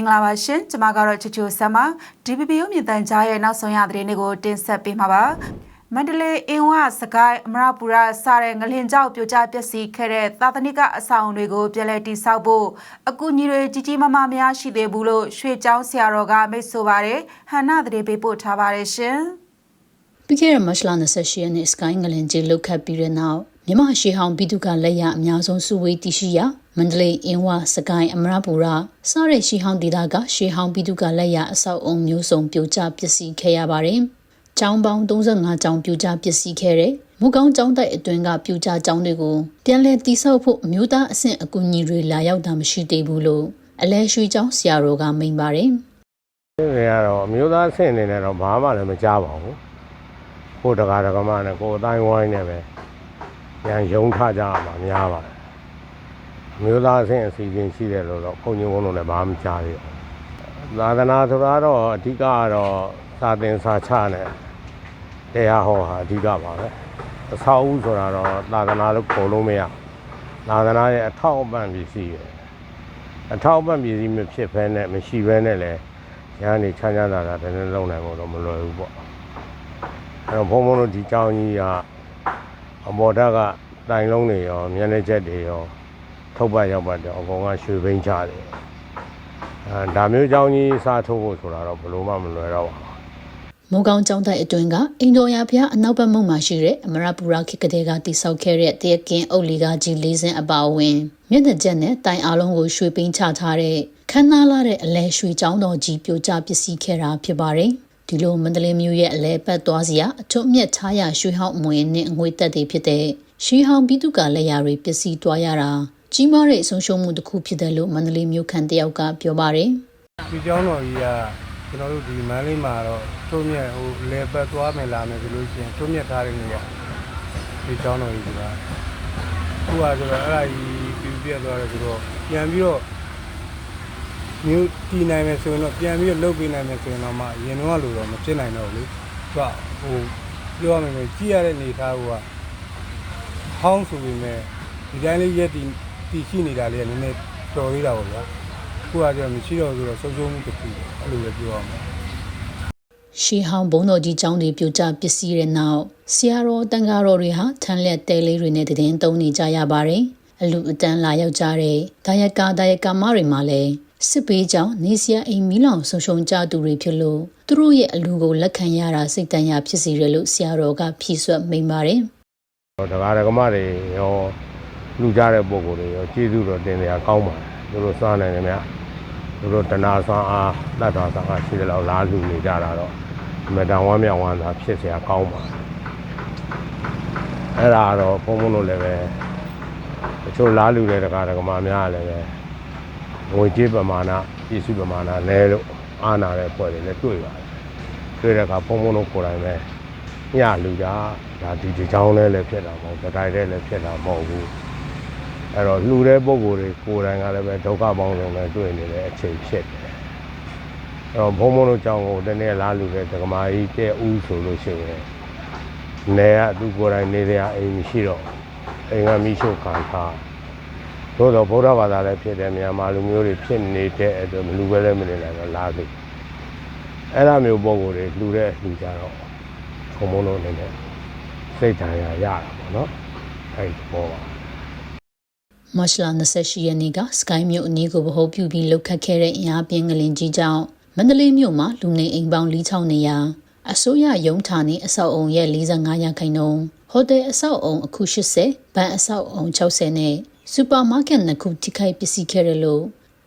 င်္ဂလာပါရှင်ကျွန်မကတော့ချူချူဆမ်ပါ DPPO မြင့်တန်ကြားရဲ့နောက်ဆုံးရသတင်းတွေကိုတင်ဆက်ပေးမှာပါမန္တလေးအင်းဝစကိုင်းအမရပူရစတဲ့ငလင်ကြောက်ပြိုကျပျက်စီးခဲ့တဲ့သာသနိကအဆောက်အုံတွေကိုပြည်လဲတိဆောက်ဖို့အကူအညီတွေကြီးကြီးမားမားများရှိသေးဘူးလို့ရွှေချောင်းဆရာတော်ကမိတ်ဆိုပါတယ်ဟန်နာသတင်းပေးပို့ထားပါတယ်ရှင်ပြီးခဲ့တဲ့မတ်လ28ရက်နေ့စကိုင်းငလင်ကြီးလုတ်ခတ်ပြီးတဲ့နောက်မြမရှေဟောင်ပြည်သူကလက်ရအများဆုံးစုဝေးတည်ရှိရာ မန္တလေးအင်းဝစကိုင်းအမရပူရစတဲ့ရှေဟောင်ဒေသကရှေဟောင်ပြည်သူကလက်ရအဆောက်အုံမျိုးစုံပြိုကျပျက်စီးခဲ့ရပါတယ်။ကျောင်းပေါင်း35ကျောင်းပြိုကျပျက်စီးခဲ့တဲ့မူကောင်းကျောင်းတိုက်အတွင်းကပြိုကျကျောင်းတွေကိုပြန်လည်တိစောက်ဖို့အမျိုးသားအဆင့်အကူအညီတွေလာရောက်တာမရှိသေးဘူးလို့အလဲရွှေကျောင်းဆရာတော်ကမိန့်ပါတယ်။ဒီတွေကတော့အမျိုးသားဆင့်အနေနဲ့တော့ဘာမှလည်းမကြားပါဘူးကိုယ်တကားတကမနဲ့ကိုယ်အတိုင်းဝိုင်းနဲ့ပဲရန်ယုံထကြရမှာများပါတယ်အ မျိုးသားဆင့်အစီအစဉ်ရှိတယ်လို့တော့ဘုန်းကြီးဘုန်းတော်လည်းဘာမှမကြားသေးဘူးသာသနာဆိုတာတော့အဓိကကတော့စာသင်စာချနဲ့တရားဟောဟာအဓိကပါပဲအဆောက်အဦဆိုတာတော့သာသနာလို့ခေါ်လို့မရသာသနာရဲ့အထောက်အပံ့ပစ္စည်းပဲအထောက်အပံ့ပစ္စည်းမဖြစ်ဘဲနဲ့မရှိဘဲနဲ့လည်းရဟန်းနေချမ်းချမ်းသာသာတည်းလုံးနိုင်ဖို့တော့မလွယ်ဘူးပေါ့အဲတော့ဘုံဘုံတို့ဒီကြောင်းကြီးကအမော်ဓာတ်ကတိုင်လုံးတွေရောမျက်နှာချက်တွေရော ထုတ်ပတ်ရောက်ပတ်တော့အကောင်ကရွှေဘိန်းချတယ်အဲဒါမျိုးကြောင်းကြီးစားထုတ်ဖို့ဆိုတာတော့ဘယ်လိုမှမလွယ်တော့ပါဘူးမိုးကောင်းကျောင်းတိုက်အတွင်းကအိန္ဒိုယာဘုရားအနောက်ဘက်မုံမှာရှိတဲ့အမရပူရာခေတ်ကလေးကတိဆောက်ခဲ့တဲ့တရကင်အုတ်လီကကြီးလေးစင်းအပါအဝင်မျက်နှာကျက်နဲ့တိုင်အားလုံးကိုရွှေပိန်းချထားတဲ့ခမ်းနားလာတဲ့အလဲရွှေကျောင်းတော်ကြီးပြိုကျပစ္စည်းခဲ့တာဖြစ်ပါတယ်။ဒီလိုမန္တလေးမြို့ရဲ့အလဲပတ်သွားစရာအထွတ်အမြတ်ထားရရွှေဟောင်းအမွေနဲ့အငွေတက်တွေဖြစ်တဲ့ရွှေဟောင်းပြည်သူကလက်ရာတွေပစ္စည်းတွားရတာ ကြီးမားတဲ့အဆုံးရှုံးမှုတစ်ခုဖြစ်တယ်လို့မန္တလေးမြို့ခံတယောက်ကပြောပါတယ်ဒီကျောင်းတော်ကြီးကကျွန်တော်တို့ဒီမန်းလေးမှာတော့ထုံးမြက်ဟိုလေပတ်သွားမယ်လာမယ်ဆိုလို့ရှိရင်ထုံးမြက်ထားတဲ့နေရာဒီကျောင်းတော်ကြီးကခုကဆိုတော့အဲ့ဒါကြီးပြပြသွားတယ်ဆိုတော့ပြန်ပြီးတော့မြို့တည်နိုင်မယ်ဆိုရင်တော့ပြန်ပြီးတော့လုပ်ပေးနိုင်မယ်ဆိုရင်တော့မှရင်တော့လို့တော့မဖြစ်နိုင်တော့ဘူးလေသူကဟိုပြောရမယ်ဆိုကြည့်ရတဲ့နေသားကဟောင်းဆိုပေမဲ့ဒီတိုင်းလေးရက်တည် တည်ရှိနေတာလေးကနည်းနည်းတော်သေးတာပေါ့ဗျာခုကကြမရှိတော့ဆိုတော့ဆုံးရှုံးမှုတစ်ခုပေါ့အဲ့လိုပဲပြောရမှာရှီဟောင်းဘုံတော်ကြီးကျောင်းတွေပြိုကျပစ္စည်းတဲ့နောက်ဆရာတော်တန်ဃာတော်တွေဟာထန်းလက်တဲလေးတွေနဲ့တည်င်းသုံးနေကြရပါတယ်။အလူအတန်းလာရောက်ကြတဲ့ဒါယကာဒါယကာမတွေမှာလည်းစစ်ပေးကြောင်းနေစရာအိမ်မီလောင်ဆုံရှုံကြသူတွေဖြစ်လို့သူတို့ရဲ့အလူကိုလက်ခံရတာစိတ်တန်ရဖြစ်စီတယ်လို့ဆရာတော်ကဖြည့်ဆွတ်မိန်ပါတယ်ဒကာဒကမတွေရော လူကြတဲ့ပုံကိုယ်တွေရောကျေးဇူးတော်တင်တရားကောင်းပါတယ်သူတို့စွမ်းနိုင်တယ်များသူတို့တနာစွမ်းအားတတ်တော်စွမ်းအားရှိတယ်လို့လားလူနေကြတာတော့အမတန်ဝမ်းမြောက်ဝမ်းသာဖြစ်เสียကောင်းပါတယ်အဲ့ဒါတော့ဘုံဘုံတို့လည်းပဲတချို့လားလူတဲ့ဒကာဒကမများလည်းပဲငွေကြေးပမာဏပစ္စည်းပမာဏလဲလို့အားနာတဲ့ပွဲတွေလည်းတွေ့ပါတယ်တွေ့တဲ့အခါဘုံဘုံတို့ကိုယ်တိုင်ပဲ ညလူတာဒါဒီဒီချောင်းလေးလည်းဖြစ်တာမဟုတ်ဘူးတိုင်တဲ့လည်းဖြစ်တာမဟုတ်ဘူး အဲ့တော့လှူတဲ့ပုံကိုယ်တွေကိုယ်တိုင်ကလည်းပဲဒုက္ခပေါင်းစုံနဲ့တွေ့နေတဲ့အချိန်ဖြစ်တယ်အဲ့တော့ဘုံဘုံတို့ကြောင့်ကိုတနေ့လားလူတဲ့ဒကမာကြီးတဲ့ဦးဆိုလို့ရှိရင်နေကသူကိုယ်တိုင်နေရအိမ်မရှိတော့အိမ်ကမိရှုခံထားသို့တော့ဗုဒ္ဓဘာသာလည်းဖြစ်တယ်မြန်မာလူမျိုးတွေဖြစ်နေတဲ့အတွက်မလူပဲလည်းမနေနိုင်တော့လားသိအဲ့ဒါမျိုးပုံကိုယ်တွေလှူတဲ့လှူကြတော့ဘုံဘုံတို့အနေနဲ့စိတ်ဓာတ်ရရတာပေါ့နော်အဲ့ဒီပေါ်ပါ။ မတ်လ28ရက်နေ့ကစကိုင်းမြို့အနီးကိုဗဟိုပြုပြီးလှုပ်ခတ်ခဲ့တဲ့အင်အားပြင်းငလင်ကြီးကြောင့်မန္တလေးမြို့မှာလူနေအိမ်ပေါင်း46နေရာအစိုးရရုံးဌာနအဆောက်အုံရဲ့45ရာခိုင်နှုန်းဟိုတယ်အဆောက်အုံအခု80ဘဏ်အဆောက်အုံ60နဲ့စူပါမားကတ်နှစ်ခုထိခိုက်ပစ္စည်းခဲ့တယ်လို့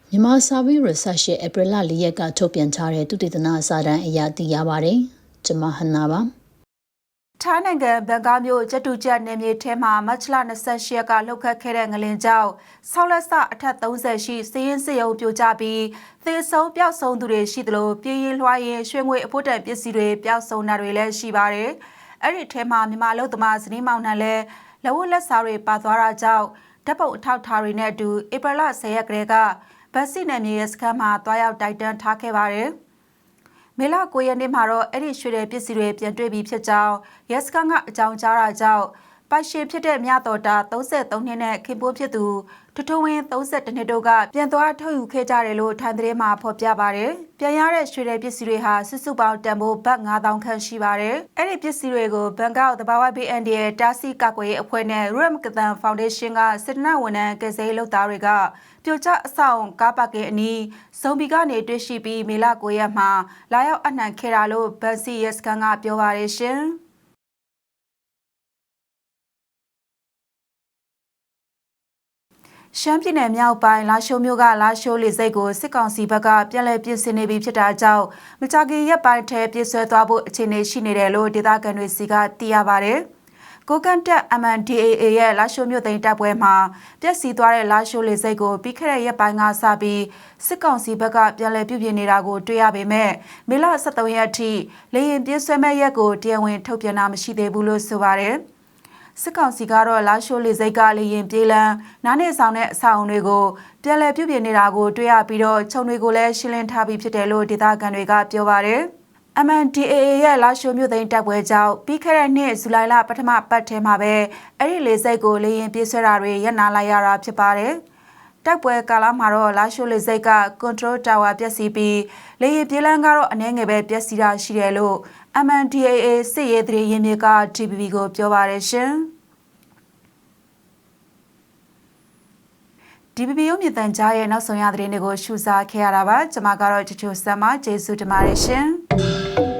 မြန်မာစာပေ research ရဲ့ April လ4ရက်ကထုတ်ပြန်ထားတဲ့သုတေသနစာတမ်းအရသိရပါတယ်။ကျွန်မဟန်နာပါ ထိုင်းနိုင်ငံဘန်ကောက်မြို့ကျတူကျက်နယ်မြေထဲမှာမတ်လ28ရက်ကလှုပ်ခတ်ခဲ့တဲ့ငလင်ကြောင့်ဆောက်လက်စအထက်30ရှိစည်ရင်စစ်ရုံပြိုကျပြီးသေဆုံးပျောက်ဆုံးသူတွေရှိသလိုပြည်ရင်လွှားရင်ရွှေငွေအဖို့တန်ပစ္စည်းတွေပျောက်ဆုံးတာတွေလည်းရှိပါတယ်။အဲ့ဒီထဲမှာမြန်မာလူသမားဇနီးမောင်နှံလည်းလက်ဝတ်လက်စားတွေပါသွားတာကြောင့်ဓာတ်ပုံအထောက်ထားတွေနဲ့အတူဧပြီလ10ရက်ကလေးကဗတ်စီနယ်မြေရဲ့စခန်းမှာတွားရောက်တိုက်တန်းထားခဲ့ပါတယ်။ မေလ9ရက်နေ့မှာတော့အဲ့ဒီရွှေတဲ့ပစ္စည်းတွေပြန်တွေ့ပြီးဖြစ်ကြောင်းရဲစခန်းကအကြောင်းကြားတာကြောင့် ပပိုင်ရှင်ဖြစ်တဲ့မြတော်တာ33နှစ်နဲ့ခင်ပွန်းဖြစ်သူထထဝင်း32နှစ်တို့ကပြန်သွားထုတ်ယူခဲ့ကြတယ်လို့ထိုင်သတင်းမှာဖော်ပြပါတယ်။ပြန်ရတဲ့ရွှေတဲ့ပစ္စည်းတွေဟာစုစုပေါင်းတန်ဖိုးဘတ်9000ခန့်ရှိပါတယ်။အဲ့ဒီပစ္စည်းတွေကိုဘန်ကောက်တဘာဝဘေးအန်ဒီရဲ့တာစီကာကွယ်ရေးအဖွဲ့နဲ့ Ram Katan Foundation ကစစ်တနဝန်ထမ်းကယ်ဆယ်ရေးလုပ်သားတွေကပြိုကျအဆောင်ကားပါကင်အနီးဇုံဘီကနေတွေ့ရှိပြီးမေလ9ရက်မှာလာရောက်အနှံခဲ့တာလို့ဗန်စီယက်စကန်ကပြောပါတယ်ရှင်။ ရှမ်းပြည်နယ်မြောက်ပိုင်းလာရှိုးမြို့ကလာရှိုးလေစိတ်ကိုစစ်ကောင်စီဘက်ကပြန်လည်ပြင်ဆင်နေပြီဖြစ်တာကြောင့်မကြခင်ရက်ပိုင်းထဲပြည့်ဆွဲသွားဖို့အခြေအနေရှိနေတယ်လို့ဒေသခံတွေစီကသိရပါဗျ။ကိုကန်တက် MNDAA ရဲ့လာရှိုးမြို့သိမ်းတပ်ပွဲမှာပြက်စီးသွားတဲ့လာရှိုးလေစိတ်ကိုပြီးခဲ့တဲ့ရက်ပိုင်းကစပြီးစစ်ကောင်စီဘက်ကပြန်လည်ပြုပြင်နေတာကိုတွေ့ရပေမဲ့မေလ23ရက်ထိလေရင်ပြည့်ဆွဲမဲ့ရက်ကိုတရားဝင်ထုတ်ပြန်တာမရှိသေးဘူးလို့ဆိုပါတယ်။ စစ်ကောင်စီကတော့လာရှိုးလေစိတ်ကလေရင်ပြေးလန်းနားနေဆောင်တဲ့အဆောက်အုံတွေကိုပြန်လည်ပြုပြင်နေတာကိုတွေ့ရပြီးတော့ခြုံတွေကိုလည်းရှင်းလင်းထားပြီးဖြစ်တယ်လို့ဒေသခံတွေကပြောပါတယ်။ MNDAA ရဲ့လာရှိုးမြို့သိမ်းတပ်ပွဲကြောင့်ပြီးခဲ့တဲ့နှစ်ဇူလိုင်လပထမပတ်ထဲမှာပဲအဲ့ဒီလေစိတ်ကိုလေရင်ပြေးဆွဲတာတွေရပ်နာလိုက်ရတာဖြစ်ပါတယ်။တိုက်ပွဲကာလမှာတော့လာရှိုးလေစိတ်က control tower ပျက်စီးပြီးလေရင်ပြေးလန်းကတော့အနည်းငယ်ပဲပျက်စီးတာရှိတယ်လို့ MNDAA စစ်ရေးသတင်းရင်းမြစ်က TPP ကိုပြောပါတယ်ရှင်။ DPP ရုံမြင့်တန်ကြားရဲ့နောက်ဆုံးရသတင်းတွေကိုရှုစားခဲ့ရတာပါကျွန်မကတော့ချချိုဆမ်မကျေးဇူးတင်ပါတယ်ရှင်